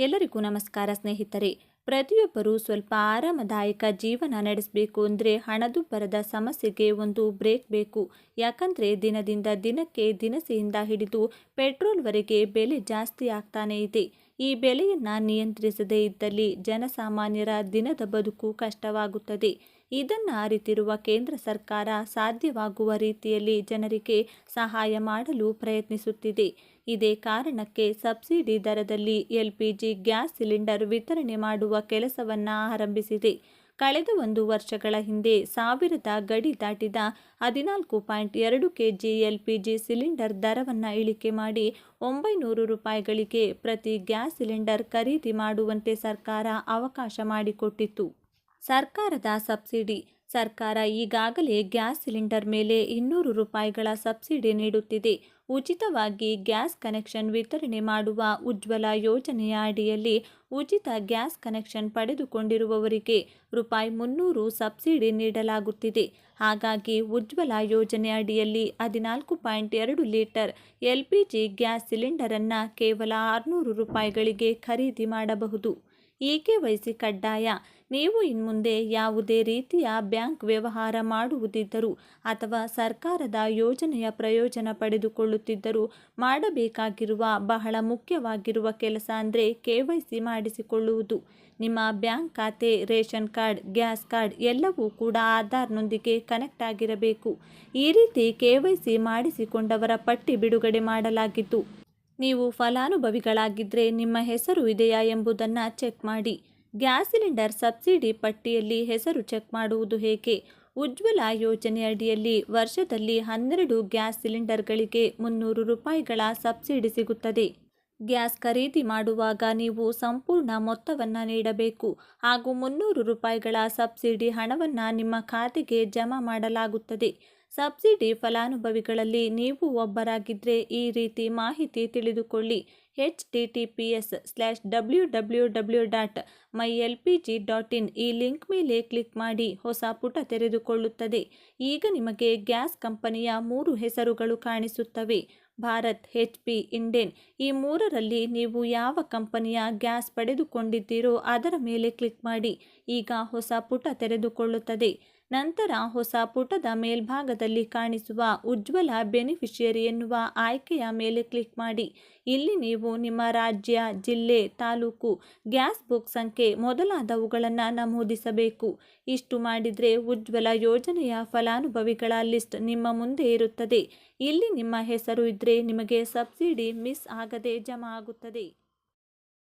ಎಲ್ಲರಿಗೂ ನಮಸ್ಕಾರ ಸ್ನೇಹಿತರೆ. ಪ್ರತಿಯೊಬ್ಬರೂ ಸ್ವಲ್ಪ ಆರಾಮದಾಯಕ ಜೀವನ ನಡೆಸಬೇಕು ಅಂದರೆ ಹಣದುಬ್ಬರದ ಸಮಸ್ಯೆಗೆ ಒಂದು ಬ್ರೇಕ್ ಬೇಕು. ಯಾಕಂದರೆ ದಿನದಿಂದ ದಿನಕ್ಕೆ ದಿನಸಿಯಿಂದ ಹಿಡಿದು ಪೆಟ್ರೋಲ್ವರೆಗೆ ಬೆಲೆ ಜಾಸ್ತಿ ಆಗ್ತಾನೆ ಇದೆ. ಈ ಬೆಲೆಯನ್ನು ನಿಯಂತ್ರಿಸದೇ ಇದ್ದಲ್ಲಿ ಜನಸಾಮಾನ್ಯರ ದಿನದ ಬದುಕು ಕಷ್ಟವಾಗುತ್ತದೆ. ಇದನ್ನು ಅರಿತಿರುವ ಕೇಂದ್ರ ಸರ್ಕಾರ ಸಾಧ್ಯವಾಗುವ ರೀತಿಯಲ್ಲಿ ಜನರಿಗೆ ಸಹಾಯ ಮಾಡಲು ಪ್ರಯತ್ನಿಸುತ್ತಿದೆ. ಇದೇ ಕಾರಣಕ್ಕೆ ಸಬ್ಸಿಡಿ ದರದಲ್ಲಿ ಎಲ್ಪಿಜಿ ಗ್ಯಾಸ್ ಸಿಲಿಂಡರ್ ವಿತರಣೆ ಮಾಡುವ ಕೆಲಸವನ್ನು ಆರಂಭಿಸಿದೆ. ಕಳೆದ ಒಂದು ವರ್ಷಗಳ ಹಿಂದೆ ಸಾವಿರದ ಗಡಿ ದಾಟಿದ ಹದಿನಾಲ್ಕು ಪಾಯಿಂಟ್ ಎರಡು ಕೆಜಿ ಎಲ್ಪಿಜಿ ಸಿಲಿಂಡರ್ ದರವನ್ನು ಇಳಿಕೆ ಮಾಡಿ ಒಂಬೈನೂರು ರೂಪಾಯಿಗಳಿಗೆ ಪ್ರತಿ ಗ್ಯಾಸ್ ಸಿಲಿಂಡರ್ ಖರೀದಿ ಮಾಡುವಂತೆ ಸರ್ಕಾರ ಅವಕಾಶ ಮಾಡಿಕೊಟ್ಟಿತ್ತು. ಸರ್ಕಾರದ ಸಬ್ಸಿಡಿ ಸರ್ಕಾರ ಈಗಾಗಲೇ ಗ್ಯಾಸ್ ಸಿಲಿಂಡರ್ ಮೇಲೆ ಇನ್ನೂರು ರೂಪಾಯಿಗಳ ಸಬ್ಸಿಡಿ ನೀಡುತ್ತಿದೆ. ಉಚಿತವಾಗಿ ಗ್ಯಾಸ್ ಕನೆಕ್ಷನ್ ವಿತರಣೆ ಮಾಡುವ ಉಜ್ವಲ ಯೋಜನೆಯ ಅಡಿಯಲ್ಲಿ ಉಚಿತ ಗ್ಯಾಸ್ ಕನೆಕ್ಷನ್ ಪಡೆದುಕೊಂಡಿರುವವರಿಗೆ ರೂಪಾಯಿ ಮುನ್ನೂರು ಸಬ್ಸಿಡಿ ನೀಡಲಾಗುತ್ತಿದೆ. ಹಾಗಾಗಿ ಉಜ್ವಲ ಯೋಜನೆ ಅಡಿಯಲ್ಲಿ ಹದಿನಾಲ್ಕು ಪಾಯಿಂಟ್ ಎರಡು litre L P G gas ಸಿಲಿಂಡರನ್ನು ಕೇವಲ ಆರುನೂರು ರೂಪಾಯಿಗಳಿಗೆ ಖರೀದಿ ಮಾಡಬಹುದು. ಈ ಕೆ ವಹಿಸಿ ಕಡ್ಡಾಯ? ನೀವು ಇನ್ಮುಂದೆ ಯಾವುದೇ ರೀತಿಯ ಬ್ಯಾಂಕ್ ವ್ಯವಹಾರ ಮಾಡುವುದಿದ್ದರೂ ಅಥವಾ ಸರ್ಕಾರದ ಯೋಜನೆಯ ಪ್ರಯೋಜನ ಪಡೆದುಕೊಳ್ಳುತ್ತಿದ್ದರೂ ಮಾಡಬೇಕಾಗಿರುವ ಬಹಳ ಮುಖ್ಯವಾಗಿರುವ ಕೆಲಸ ಅಂದರೆ ಕೆ ವೈ ಮಾಡಿಸಿಕೊಳ್ಳುವುದು. ನಿಮ್ಮ ಬ್ಯಾಂಕ್ ಖಾತೆ, ರೇಷನ್ ಕಾರ್ಡ್, ಗ್ಯಾಸ್ ಕಾರ್ಡ್ ಎಲ್ಲವೂ ಕೂಡ ಆಧಾರ್ನೊಂದಿಗೆ ಕನೆಕ್ಟ್ ಆಗಿರಬೇಕು. ಈ ರೀತಿ ಕೆ ವೈ ಮಾಡಿಸಿಕೊಂಡವರ ಪಟ್ಟಿ ಬಿಡುಗಡೆ ಮಾಡಲಾಗಿತ್ತು. ನೀವು ಫಲಾನುಭವಿಗಳಾಗಿದ್ದರೆ ನಿಮ್ಮ ಹೆಸರು ಇದೆಯಾ ಎಂಬುದನ್ನು ಚೆಕ್ ಮಾಡಿ. ಗ್ಯಾಸ್ ಸಿಲಿಂಡರ್ ಸಬ್ಸಿಡಿ ಪಟ್ಟಿಯಲ್ಲಿ ಹೆಸರು ಚೆಕ್ ಮಾಡುವುದು ಹೇಗೆ? ಉಜ್ವಲ ಯೋಜನೆ ಅಡಿಯಲ್ಲಿ ವರ್ಷದಲ್ಲಿ ಹನ್ನೆರಡು ಗ್ಯಾಸ್ ಸಿಲಿಂಡರ್ಗಳಿಗೆ ಮುನ್ನೂರು ರೂಪಾಯಿಗಳ ಸಬ್ಸಿಡಿ ಸಿಗುತ್ತದೆ. ಗ್ಯಾಸ್ ಖರೀದಿ ಮಾಡುವಾಗ ನೀವು ಸಂಪೂರ್ಣ ಮೊತ್ತವನ್ನು ನೀಡಬೇಕು ಹಾಗೂ ಮುನ್ನೂರು ರೂಪಾಯಿಗಳ ಸಬ್ಸಿಡಿ ಹಣವನ್ನು ನಿಮ್ಮ ಖಾತೆಗೆ ಜಮಾ ಮಾಡಲಾಗುತ್ತದೆ. ಸಬ್ಸಿಡಿ ಫಲಾನುಭವಿಗಳಲ್ಲಿ ನೀವು ಒಬ್ಬರಾಗಿದ್ದರೆ ಈ ರೀತಿ ಮಾಹಿತಿ ತಿಳಿದುಕೊಳ್ಳಿ. H T T P S slash W W W dot my L P G dot in ಈ ಲಿಂಕ್ ಮೇಲೆ ಕ್ಲಿಕ್ ಮಾಡಿ ಹೊಸ ಪುಟ ತೆರೆದುಕೊಳ್ಳುತ್ತದೆ. ಈಗ ನಿಮಗೆ ಗ್ಯಾಸ್ ಕಂಪನಿಯ ಮೂರು ಹೆಸರುಗಳು ಕಾಣಿಸುತ್ತವೆ. ಭಾರತ್ ಹೆಚ್ ಪಿ ಇಂಡೇನ್ ಈ ಮೂರರಲ್ಲಿ ನೀವು ಯಾವ ಕಂಪನಿಯ ಗ್ಯಾಸ್ ಪಡೆದುಕೊಂಡಿದ್ದೀರೋ ಅದರ ಮೇಲೆ ಕ್ಲಿಕ್ ಮಾಡಿ. ಈಗ ಹೊಸ ಪುಟ ತೆರೆದುಕೊಳ್ಳುತ್ತದೆ. ನಂತರ ಹೊಸ ಪುಟದ ಮೇಲ್ಭಾಗದಲ್ಲಿ ಕಾಣಿಸುವ ಉಜ್ವಲ ಬೆನಿಫಿಷಿಯರಿ ಎನ್ನುವ ಆಯ್ಕೆಯ ಮೇಲೆ ಕ್ಲಿಕ್ ಮಾಡಿ. ಇಲ್ಲಿ ನೀವು ನಿಮ್ಮ ರಾಜ್ಯ, ಜಿಲ್ಲೆ, ತಾಲೂಕು ಗ್ಯಾಸ್ ಬುಕ್ ಸಂಖ್ಯೆ ಮೊದಲಾದವುಗಳನ್ನು ನಮೂದಿಸಬೇಕು. ಇಷ್ಟು ಮಾಡಿದರೆ ಉಜ್ವಲ ಯೋಜನೆಯ ಫಲಾನುಭವಿಗಳ ಲಿಸ್ಟ್ ನಿಮ್ಮ ಮುಂದೆ ಇರುತ್ತದೆ. ಇಲ್ಲಿ ನಿಮ್ಮ ಹೆಸರು ಇದ್ದರೆ ನಿಮಗೆ ಸಬ್ಸಿಡಿ ಮಿಸ್ ಆಗದೆ ಜಮಾ ಆಗುತ್ತದೆ.